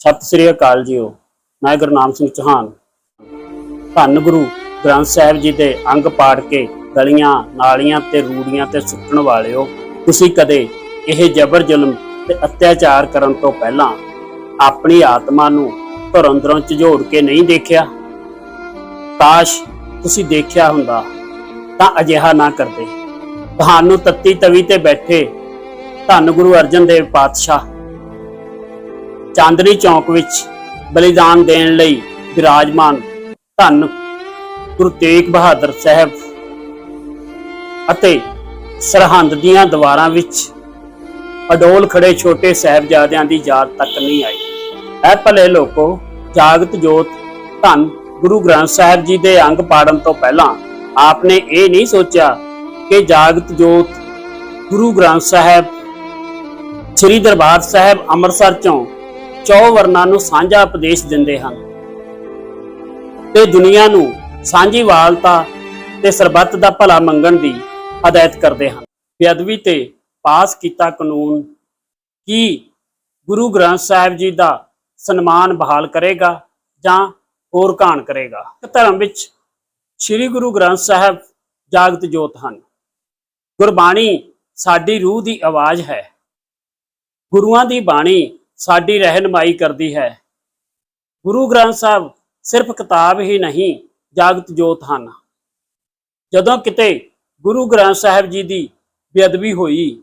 ਸਤਿ ਸ੍ਰੀ ਅਕਾਲ JIO. ਮੈਂ ਗੁਰਨਾਮ ਸਿੰਘ ਚੌਹਾਨ। ਧੰਨ ਗੁਰੂ ਗ੍ਰੰਥ ਸਾਹਿਬ ਜੀ ਦੇ ਅੰਗ ਪਾੜ ਕੇ ਗਲੀਆਂ, ਨਾਲੀਆਂ ਤੇ ਰੂੜੀਆਂ ਤੇ ਸੁੱਟਣ ਵਾਲਿਓ, ਤੁਸੀਂ ਕਦੇ ਇਹ ਜ਼ਬਰ ਜ਼ੁਲਮ ਤੇ ਅਤਿਆਚਾਰ ਕਰਨ ਤੋਂ ਪਹਿਲਾਂ ਆਪਣੀ ਆਤਮਾ ਨੂੰ ਘਰ ਅੰਦਰੋਂ ਝਿਜੋੜ ਕੇ ਨਹੀਂ ਦੇਖਿਆ? ਕਾਸ਼ ਤੁਸੀਂ ਦੇਖਿਆ ਹੁੰਦਾ, ਤਾਂ ਅਜਿਹਾ ਨਾ ਕਰਦੇ। ਤੁਹਾਨੂੰ ਤੱਤੀ ਤਵੀ ਤੇ ਬੈਠੇ ਧੰਨ ਗੁਰੂ ਅਰਜਨ ਦੇਵ ਪਾਤਸ਼ਾਹ ਚਾਂਦਨੀ ਚੌਕ ਵਿੱਚ ਬਲੀਦਾਨ ਦੇਣ ਲਈ ਵਿਰਾਜਮਾਨ ਧੰਨ ਗੁਰੂ ਤੇਗ ਬਹਾਦਰ ਸਾਹਿਬ ਅਤੇ ਸਰਹੰਦ ਦੀਆਂ ਦੀਵਾਰਾਂ ਵਿੱਚ ਅਡੋਲ ਖੜੇ ਛੋਟੇ ਸਾਹਿਬਜ਼ਾਦਿਆਂ ਦੀ ਯਾਦ ਤੱਕ ਨਹੀਂ ਆਈ। ਐ ਭਲੇ ਲੋਕੋ, ਜਾਗਤ ਜੋਤ, ਧੰਨ ਗੁਰੂ ਗ੍ਰੰਥ ਸਾਹਿਬ ਜੀ ਦੇ ਅੰਗ ਪਾੜਨ ਤੋਂ ਪਹਿਲਾਂ ਆਪਨੇ ਇਹ ਨਹੀਂ ਸੋਚਿਆ ਕਿ ਜਾਗਤ ਜੋਤ ਗੁਰੂ ਗ੍ਰੰਥ ਸਾਹਿਬ, ਸ੍ਰੀ ਦਰਬਾਰ ਸਾਹਿਬ ਅੰਮ੍ਰਿਤਸਰ ਚੋਂ ਚੌ ਵਰਨਾਂ ਨੂੰ ਸਾਂਝਾ ਉਪਦੇਸ਼ ਦਿੰਦੇ ਹਨ। ਤੇ ਦੁਨੀਆ ਨੂੰ ਸਾਂਝੀ ਵਾਲਤਾ ਤੇ ਸਰਬੱਤ ਦਾ ਭਲਾ ਮੰਗਣ ਦੀ ਹਦਾਇਤ ਕਰਦੇ ਹਨ। ਬੇਅਦਬੀ ਤੇ ਪਾਸ ਕੀਤਾ ਕਾਨੂੰਨ ਕੀ ਗੁਰੂ ਗ੍ਰੰਥ ਸਾਹਿਬ ਜੀ ਦਾ ਸਨਮਾਨ ਬਹਾਲ ਕਰੇਗਾ ਜਾਂ ਹੋਰ ਘਾਣ ਕਰੇਗਾ? ਧਰਮ ਵਿੱਚ ਸ੍ਰੀ ਗੁਰੂ ਗ੍ਰੰਥ ਸਾਹਿਬ ਜਾਗਤ ਜੋਤ ਹਨ। ਗੁਰਬਾਣੀ ਸਾਡੀ ਰੂਹ ਦੀ ਆਵਾਜ਼ ਹੈ। ਗੁਰੂਆਂ ਦੀ ਬਾਣੀ ਸਾਡੀ ਰਹਿਨਮਾਈ ਕਰਦੀ ਹੈ। ਗੁਰੂ ਗ੍ਰੰਥ ਸਾਹਿਬ ਸਿਰਫ ਕਿਤਾਬ ਹੀ ਨਹੀਂ, ਜਾਗਤ ਜੋਤ ਹਨ। ਜਦੋਂ ਕਿਤੇ ਗੁਰੂ ਗ੍ਰੰਥ ਸਾਹਿਬ ਜੀ ਦੀ ਬੇਅਦਬੀ ਹੋਈ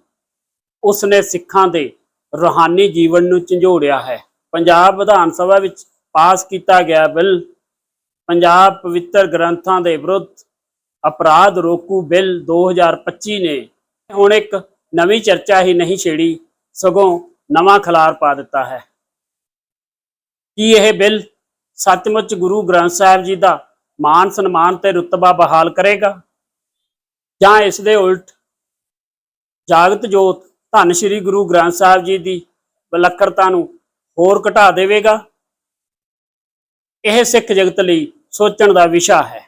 ਉਸ ਨੇ ਸਿੱਖਾਂ ਦੇ ਰੂਹਾਨੀ ਜੀਵਨ ਨੂੰ ਝੰਜੋੜਿਆ ਹੈ। ਪੰਜਾਬ ਵਿਧਾਨ ਸਭਾ ਵਿੱਚ ਪਾਸ ਕੀਤਾ ਗਿਆ ਬਿੱਲ, ਪੰਜਾਬ ਪਵਿੱਤਰ ਗ੍ਰੰਥਾਂ ਦੇ ਵਿਰੁੱਧ ਅਪਰਾਧ ਰੋਕੂ ਬਿੱਲ 2025 ਨੇ। ਹੁਣ ਇੱਕ ਨਵੀਂ ਚਰਚਾ ਹੀ ਨਹੀਂ ਛੇੜੀ, ਸਗੋਂ ਨਵਾਂ ਖਲਾਰ ਪਾ ਦਿੱਤਾ ਹੈ। ਕੀ ਇਹ ਬਿੱਲ ਸੱਚਮੁੱਚ ਗੁਰੂ ਗ੍ਰੰਥ ਸਾਹਿਬ ਜੀ ਦਾ ਮਾਨ ਸਨਮਾਨ ਤੇ ਰੁਤਬਾ ਬਹਾਲ ਕਰੇਗਾ? ਜਾਂ ਇਸ ਦੇ ਉਲਟ ਜਾਗਤ ਜੋਤ ਧੰਨ ਸ਼੍ਰੀ ਗੁਰੂ ਗ੍ਰੰਥ ਸਾਹਿਬ ਜੀ ਦੀ ਵਿਲੱਖਣਤਾ ਨੂੰ ਹੋਰ ਘਟਾ ਦੇਵੇਗਾ? ਇਹ ਸਿੱਖ ਜਗਤ ਲਈ ਸੋਚਣ ਦਾ ਵਿਸ਼ਾ ਹੈ।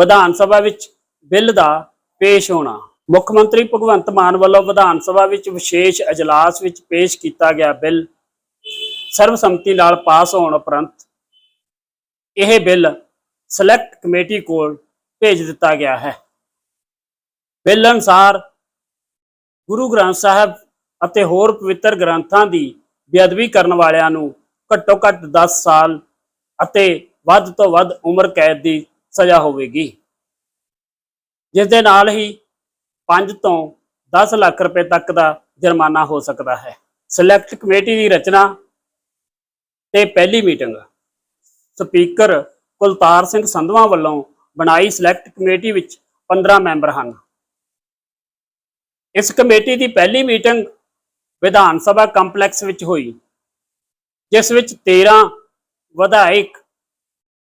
ਵਿਧਾਨ ਸਭਾ ਵਿੱਚ ਬਿੱਲ ਦਾ ਪੇਸ਼ ਹੋਣਾ। ਮੁੱਖ ਮੰਤਰੀ ਭਗਵੰਤ ਮਾਨ ਵੱਲੋਂ ਵਿਧਾਨ ਸਭਾ ਵਿੱਚ ਵਿਸ਼ੇਸ਼ ਅਜਲਾਸ ਵਿੱਚ ਪੇਸ਼ ਕੀਤਾ ਗਿਆ ਬਿੱਲ ਸਰਬਸੰਮਤੀ ਨਾਲ ਪਾਸ ਹੋਣ ਉਪਰੰਤ ਇਹ ਬਿੱਲ ਸਿਲੈਕਟ ਕਮੇਟੀ ਕੋਲ ਭੇਜ ਦਿੱਤਾ ਗਿਆ ਹੈ। ਬਿੱਲ ਅਨੁਸਾਰ ਗੁਰੂ ਗ੍ਰੰਥ ਸਾਹਿਬ ਅਤੇ ਹੋਰ ਪਵਿੱਤਰ ਗ੍ਰੰਥਾਂ ਦੀ ਬੇਅਦਬੀ ਕਰਨ ਵਾਲਿਆਂ ਨੂੰ ਘੱਟੋ ਘੱਟ 10 ਸਾਲ ਅਤੇ ਵੱਧ ਤੋਂ ਵੱਧ ਉਮਰ ਕੈਦ ਦੀ ਸਜ਼ਾ ਹੋਵੇਗੀ। ਜਿਸ ਦੇ ਨਾਲ ਹੀ 5 ਤੋਂ 10 ਲੱਖ ਰੁਪਏ ਤੱਕ ਦਾ ਜੁਰਮਾਨਾ ਹੋ ਸਕਦਾ ਹੈ। ਸਿਲੈਕਟ ਕਮੇਟੀ ਦੀ ਰਚਨਾ ਤੇ ਪਹਿਲੀ ਮੀਟਿੰਗ। ਸਪੀਕਰ ਕੁਲਤਾਰ ਸਿੰਘ ਸੰਧਵਾ ਵੱਲੋਂ ਬਣਾਈ ਸਿਲੈਕਟ ਕਮੇਟੀ ਵਿੱਚ 15 ਮੈਂਬਰ ਹਨ। ਇਸ ਕਮੇਟੀ ਦੀ ਪਹਿਲੀ ਮੀਟਿੰਗ ਵਿਧਾਨ ਸਭਾ ਕੰਪਲੈਕਸ ਵਿੱਚ ਹੋਈ, ਜਿਸ ਵਿੱਚ 13 ਵਿਧਾਇਕ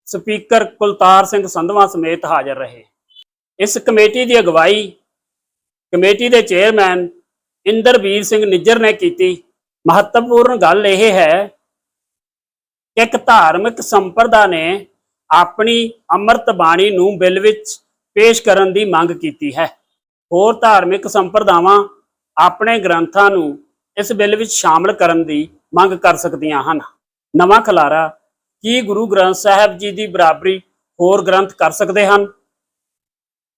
ਸਪੀਕਰ ਕੁਲਤਾਰ ਸਿੰਘ ਸੰਧਵਾ ਸਮੇਤ ਹਾਜ਼ਰ ਰਹੇ। ਇਸ ਕਮੇਟੀ ਦੀ ਅਗਵਾਈ ਕਮੇਟੀ ਦੇ ਚੇਅਰਮੈਨ ਇੰਦਰਵੀਰ ਸਿੰਘ ਨਿੱਜਰ ਨੇ ਕੀਤੀ। ਮਹੱਤਵਪੂਰਨ ਗੱਲ ਇਹ ਹੈ ਕਿ ਇੱਕ ਧਾਰਮਿਕ ਸੰਪਰਦਾ ਨੇ ਆਪਣੀ ਅੰਮ੍ਰਿਤ ਬਾਣੀ ਨੂੰ ਬਿੱਲ ਵਿੱਚ ਪੇਸ਼ ਕਰਨ ਦੀ ਮੰਗ ਕੀਤੀ ਹੈ। ਹੋਰ ਧਾਰਮਿਕ ਸੰਪਰਦਾਵਾਂ ਆਪਣੇ ਗ੍ਰੰਥਾਂ ਨੂੰ ਇਸ ਬਿੱਲ ਵਿੱਚ ਸ਼ਾਮਲ ਕਰਨ ਦੀ ਮੰਗ ਕਰ ਸਕਦੀਆਂ ਹਨ। ਨਵਾਂ ਖਲਾਰਾ, ਕੀ ਗੁਰੂ ਗ੍ਰੰਥ ਸਾਹਿਬ ਜੀ ਦੀ ਬਰਾਬਰੀ ਹੋਰ ਗ੍ਰੰਥ ਕਰ ਸਕਦੇ ਹਨ?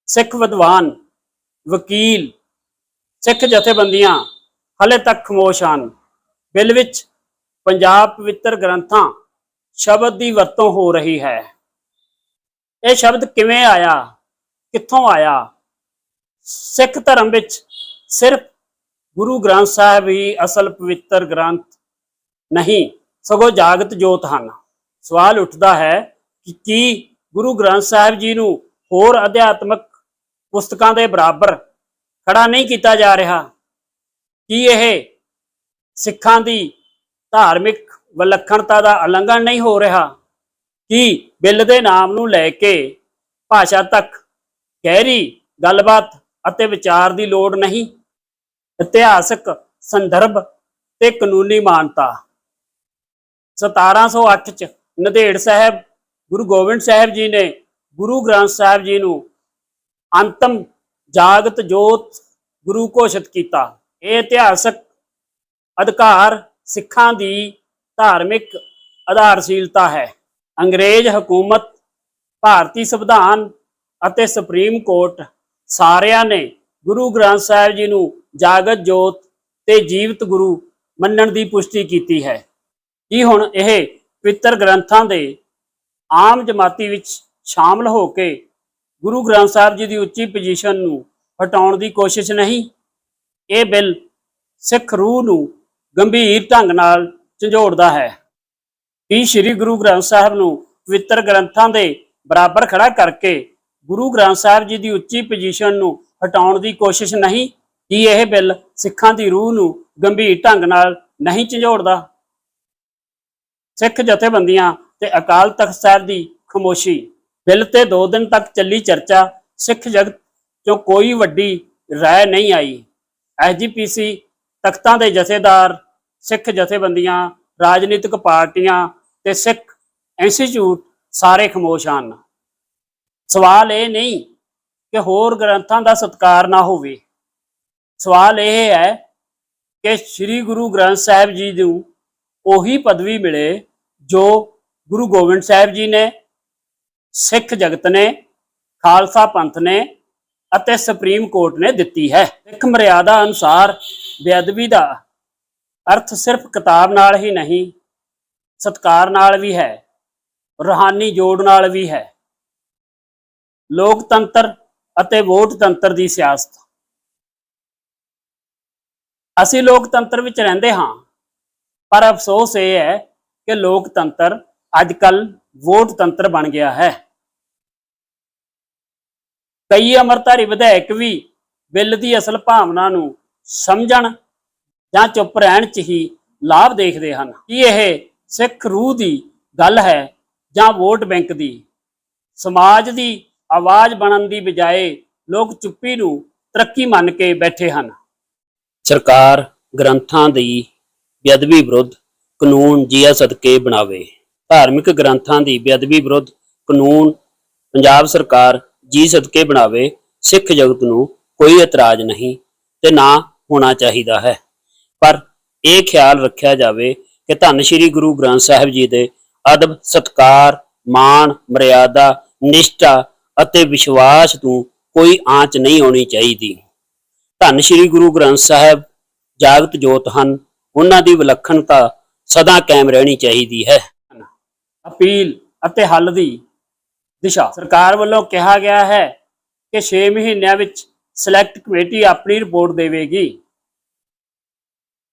ਸਿੱਖ ਵਿਦਵਾਨ ਵਕੀਲ, ਸਿੱਖ ਜਥੇਬੰਦੀਆਂ, ਹਲੇ ਤੱਕ ਖਮੋਸ਼ ਹਨ। ਬਿੱਲ ਵਿੱਚ ਪੰਜਾਬ ਪਵਿੱਤਰ ਗ੍ਰੰਥਾਂ ਸ਼ਬਦ ਦੀ ਵਰਤੋਂ ਹੋ ਰਹੀ ਹੈ। ਇਹ ਸ਼ਬਦ ਕਿਵੇਂ ਆਇਆ, ਕਿੱਥੋਂ ਆਇਆ? ਸਿੱਖ ਧਰਮ ਵਿੱਚ ਸਿਰਫ ਗੁਰੂ ਗ੍ਰੰਥ ਸਾਹਿਬ ਹੀ ਅਸਲ ਪਵਿੱਤਰ ਗ੍ਰੰਥ ਨਹੀਂ, ਸਗੋਂ ਜਾਗਤ ਜੋਤ ਹਨ। ਸਵਾਲ ਉੱਠਦਾ ਹੈ ਕਿ ਕੀ ਗੁਰੂ ਗ੍ਰੰਥ ਸਾਹਿਬ ਜੀ ਨੂੰ ਹੋਰ ਅਧਿਆਤਮਕ ਪੁਸਤਕਾਂ ਦੇ ਬਰਾਬਰ ਖੜਾ ਨਹੀਂ ਕੀਤਾ ਜਾ ਰਿਹਾ। ਕੀ ਇਹ ਸਿੱਖਾਂ ਦੀ ਧਾਰਮਿਕ ਵਿਲੱਖਣਤਾ ਦਾ ਉਲੰਘਣ ਨਹੀਂ ਹੋ ਰਿਹਾ? ਕੀ ਬਿੱਲ ਦੇ ਨਾਮ ਨੂੰ ਲੈ ਕੇ ਭਾਸ਼ਾ ਤੱਕ ਗਹਿਰੀ ਗੱਲਬਾਤ ਅਤੇ ਵਿਚਾਰ ਦੀ ਲੋੜ ਨਹੀਂ? ਇਤਿਹਾਸਕ ਸੰਦਰਭ ਤੇ ਕਾਨੂੰਨੀ ਮਾਨਤਾ। 1708 ਚ ਨੰਦੇੜ ਸਾਹਿਬ, ਗੁਰੂ ਗੋਬਿੰਦ ਸਾਹਿਬ ਜੀ ਨੇ ਗੁਰੂ ਗ੍ਰੰਥ ਸਾਹਿਬ ਜੀ ਨੂੰ ਅੰਤਮ ਜਾਗਤ ਜੋਤ ਗੁਰੂ ਘੋਸ਼ਿਤ ਕੀਤਾ। ਇਹ ਇਤਿਹਾਸਕ ਅਧਿਕਾਰ ਸਿੱਖਾਂ ਦੀ ਧਾਰਮਿਕ ਆਧਾਰਸ਼ੀਲਤਾ ਹੈ। ਅੰਗਰੇਜ਼ ਹਕੂਮਤ, ਭਾਰਤੀ ਸੰਵਿਧਾਨ ਅਤੇ ਸੁਪਰੀਮ ਕੋਰਟ ਸਾਰਿਆਂ ਨੇ ਗੁਰੂ ਗ੍ਰੰਥ ਸਾਹਿਬ ਜੀ ਨੂੰ ਜਾਗਤ ਜੋਤ ਤੇ ਜੀਵਤ ਗੁਰੂ ਮੰਨਣ ਦੀ ਪੁਸ਼ਟੀ ਕੀਤੀ ਹੈ। ਕੀ ਹੁਣ ਇਹ ਪਵਿੱਤਰ ਗ੍ਰੰਥਾਂ ਦੇ ਆਮ ਜਮਾਤੀ ਵਿੱਚ ਸ਼ਾਮਲ ਹੋ ਕੇ ਗੁਰੂ ਗ੍ਰੰਥ ਸਾਹਿਬ ਜੀ ਦੀ ਉੱਚੀ ਪੋਜੀਸ਼ਨ ਨੂੰ ਹਟਾਉਣ ਦੀ ਕੋਸ਼ਿਸ਼ ਨਹੀਂ, ਇਹ ਬਿੱਲ ਸਿੱਖ ਰੂਹ ਨੂੰ ਗੰਭੀਰ ਢੰਗ ਨਾਲ ਝੰਜੋੜਦਾ ਹੈ। ਕਿ ਸ੍ਰੀ ਗੁਰੂ ਗ੍ਰੰਥ ਸਾਹਿਬ ਨੂੰ ਪਵਿੱਤਰ ਗ੍ਰੰਥਾਂ ਦੇ ਬਰਾਬਰ ਖੜਾ ਕਰਕੇ ਗੁਰੂ ਗ੍ਰੰਥ ਸਾਹਿਬ ਜੀ ਦੀ ਉੱਚੀ ਪੋਜੀਸ਼ਨ ਨੂੰ ਹਟਾਉਣ ਦੀ ਕੋਸ਼ਿਸ਼ ਨਹੀਂ, ਕੀ ਇਹ ਬਿੱਲ ਸਿੱਖਾਂ ਦੀ ਰੂਹ ਨੂੰ ਗੰਭੀਰ ਢੰਗ ਨਾਲ ਨਹੀਂ ਝੰਜੋੜਦਾ? ਸਿੱਖ ਜਥੇਬੰਦੀਆਂ ਤੇ ਅਕਾਲ ਤਖਤ ਸਾਹਿਬ ਦੀ ਖਮੋਸ਼ੀ ਬਿੱਲ ਤੇ 2 ਦਿਨ ਤੱਕ ਚੱਲੀ ਚਰਚਾ, ਸਿੱਖ ਜਗਤ ਚੋਂ ਕੋਈ ਵੱਡੀ ਰਾਏ ਨਹੀਂ ਆਈ। ਐਸਜੀਪੀਸੀ ਤਖਤਾਂ ਦੇ ਜਥੇਦਾਰ, ਸਿੱਖ ਜਥੇਬੰਦੀਆਂ, ਰਾਜਨੀਤਿਕ ਪਾਰਟੀਆਂ ਤੇ ਸਿੱਖ ਇੰਸਟੀਚਿਊਟ ਸਾਰੇ ਖਮੋਸ਼ ਹਨ। ਸਵਾਲ ਇਹ ਨਹੀਂ ਕਿ ਹੋਰ ਗ੍ਰੰਥਾਂ ਦਾ ਸਤਿਕਾਰ ਨਾ ਹੋਵੇ। ਸਵਾਲ ਇਹ ਹੈ ਕਿ ਸ੍ਰੀ ਗੁਰੂ ਗ੍ਰੰਥ ਸਾਹਿਬ ਜੀ ਨੂੰ ਉਹੀ ਪਦਵੀ ਮਿਲੇ ਜੋ ਗੁਰੂ ਗੋਬਿੰਦ ਸਾਹਿਬ ਜੀ ਨੇ ਸਿੱਖ ਜਗਤ ਨੇ, ਖਾਲਸਾ ਪੰਥ ਨੇ ਅਤੇ ਸੁਪਰੀਮ ਕੋਰਟ ਨੇ ਦਿੱਤੀ ਹੈ। ਸਿੱਖ ਮਰਿਆਦਾ ਅਨੁਸਾਰ ਬੇਅਦਬੀ ਦਾ ਅਰਥ ਸਿਰਫ ਕਿਤਾਬ ਨਾਲ ਹੀ ਨਹੀਂ, ਸਤਕਾਰ ਨਾਲ ਵੀ ਹੈ, ਰੂਹਾਨੀ ਜੋੜ ਨਾਲ ਵੀ ਹੈ। ਲੋਕਤੰਤਰ ਅਤੇ ਵੋਟ ਤੰਤਰ ਦੀ ਸਿਆਸਤ। ਅਸੀਂ ਲੋਕਤੰਤਰ ਵਿੱਚ ਰਹਿੰਦੇ ਹਾਂ, ਪਰ ਅਫਸੋਸ ਇਹ ਹੈ ਕਿ ਲੋਕਤੰਤਰ ਅੱਜ ਅੱਜਕੱਲ ਵੋਟ ਤੰਤਰ ਬਣ ਗਿਆ ਹੈ। ਕਈ ਅਮਰਧਾਰੀ ਵਿਧਾਇਕ ਵੀ ਬਿੱਲ ਦੀ ਅਸਲ ਭਾਵਨਾ ਨੂੰ ਸਮਝਣ ਜਾਂ ਚੁੱਪ ਰਹਿਣ 'ਚ ਹੀ ਲਾਭ ਦੇਖਦੇ ਹਨ। ਕੀ ਇਹ ਸਿੱਖ ਰੂਹ ਦੀ ਗੱਲ ਹੈ ਜਾਂ ਵੋਟ ਬੈਂਕ ਦੀ? ਸਮਾਜ ਦੀ ਆਵਾਜ਼ ਬਣਨ ਦੀ ਬਜਾਏ ਲੋਕ ਚੁੱਪੀ ਨੂੰ ਤਰੱਕੀ ਮੰਨ ਕੇ ਬੈਠੇ ਹਨ। ਸਰਕਾਰ ਗ੍ਰੰਥਾਂ ਦੀ ਬੇਅਦਬੀ ਵਿਰੁੱਧ ਕਾਨੂੰਨ ਜੀਆ ਸਦਕੇ ਬਣਾਵੇ। ਧਾਰਮਿਕ ਗ੍ਰੰਥਾਂ ਦੀ ਬੇਅਦਬੀ ਵਿਰੁੱਧ ਕਾਨੂੰਨ ਪੰਜਾਬ ਸਰਕਾਰ ਜੀ ਸਦਕੇ ਬਣਾਵੇ, ਸਿੱਖ ਜਗਤ ਨੂੰ ਕੋਈ ਇਤਰਾਜ਼ ਨਹੀਂ ਤੇ ਨਾ ਹੋਣਾ ਚਾਹੀਦਾ ਹੈ। ਪਰ ਇਹ ਖਿਆਲ ਰੱਖਿਆ ਜਾਵੇ ਕਿ ਧੰਨ ਸ਼੍ਰੀ ਗੁਰੂ ਗ੍ਰੰਥ ਸਾਹਿਬ ਜੀ ਦੇ ਅਦਬ, ਸਤਕਾਰ, ਮਾਣ, ਮਰਿਆਦਾ, ਨਿਸ਼ਠਾ ਅਤੇ ਵਿਸ਼ਵਾਸ ਤੋਂ ਕੋਈ ਆਂਚ ਨਹੀਂ ਆਉਣੀ ਚਾਹੀਦੀ। ਧੰਨ ਸ਼੍ਰੀ ਗੁਰੂ ਗ੍ਰੰਥ ਸਾਹਿਬ ਜਾਗਤ ਜੋਤ ਹਨ, ਉਹਨਾਂ ਦੀ ਵਿਲੱਖਣਤਾ ਸਦਾ ਕਾਇਮ ਰਹਿਣੀ ਚਾਹੀਦੀ ਹੈ। ਅਪੀਲ ਅਤੇ ਹੱਲ ਦੀ ਦਿਸ਼ਾ। ਸਰਕਾਰ ਵੱਲੋਂ ਕਿਹਾ ਗਿਆ ਹੈ ਕਿ 6 ਮਹੀਨਿਆਂ ਵਿੱਚ ਸਿਲੈਕਟ ਕਮੇਟੀ ਆਪਣੀ ਰਿਪੋਰਟ ਦੇਵੇਗੀ।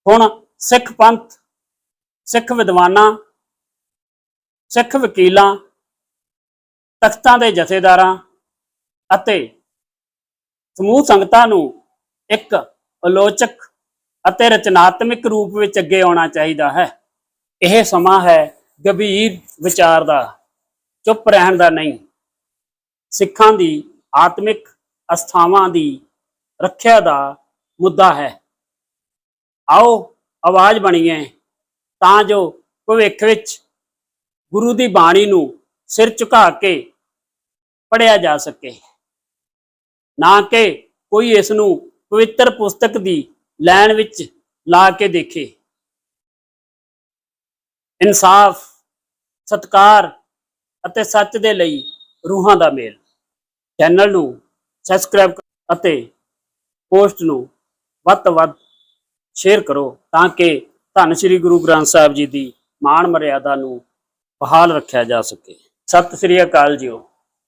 ਹੁਣ ਸਿੱਖ ਪੰਥ, ਸਿੱਖ ਵਿਦਵਾਨਾਂ, ਸਿੱਖ ਵਕੀਲਾਂ, ਤਖਤਾਂ ਦੇ ਜਥੇਦਾਰਾਂ ਅਤੇ ਸਮੂਹ ਸੰਗਤਾਂ ਨੂੰ ਇੱਕ ਆਲੋਚਕ ਅਤੇ ਰਚਨਾਤਮਕ ਰੂਪ ਵਿੱਚ ਅੱਗੇ ਆਉਣਾ ਚਾਹੀਦਾ ਹੈ। ਇਹ ਸਮਾਂ ਹੈ ਗੰਭੀਰ ਵਿਚਾਰ ਦਾ। ਚੁੱਪ ਰਹਿਣ ਦਾ ਨਹੀਂ। ਸਿੱਖਾਂ ਦੀ ਆਤਮਿਕ ਅਸਥਾਵਾਂ ਦੀ ਰੱਖਿਆ ਦਾ ਮੁੱਦਾ ਹੈ। ਆਓ ਆਵਾਜ਼ ਬਣੀਏ ਤਾਂ ਜੋ ਭਵਿੱਖ ਵਿੱਚ ਗੁਰੂ ਦੀ ਬਾਣੀ ਨੂੰ ਸਿਰ ਝੁਕਾ ਕੇ ਪੜਿਆ ਜਾ ਸਕੇ। ਨਾ ਕਿ ਕੋਈ ਇਸ ਨੂੰ ਪਵਿੱਤਰ ਪੁਸਤਕ ਦੀ ਲੈਣ ਵਿੱਚ ਲਾ ਕੇ ਦੇਖੇ। ਇਨਸਾਫ, ਸਤਕਾਰ ਅਤੇ ਸੱਚ ਦੇ ਲਈ ਰੂਹਾਂ ਦਾ ਮੇਲ। ਚੈਨਲ ਨੂੰ ਸਬਸਕ੍ਰਾਈਬ ਅਤੇ ਪੋਸਟ ਨੂੰ ਵੱਧ ਤੋਂ ਵੱਧ ਸ਼ੇਅਰ ਕਰੋ ਤਾਂ ਕਿ ਧੰਨ ਸ਼੍ਰੀ ਗੁਰੂ ਗ੍ਰੰਥ ਸਾਹਿਬ ਜੀ ਦੀ ਮਾਣ ਮਰਿਆਦਾ ਨੂੰ ਬਹਾਲ ਰੱਖਿਆ ਜਾ ਸਕੇ। ਸਤਿ ਸ੍ਰੀ ਅਕਾਲ ਜੀਓ।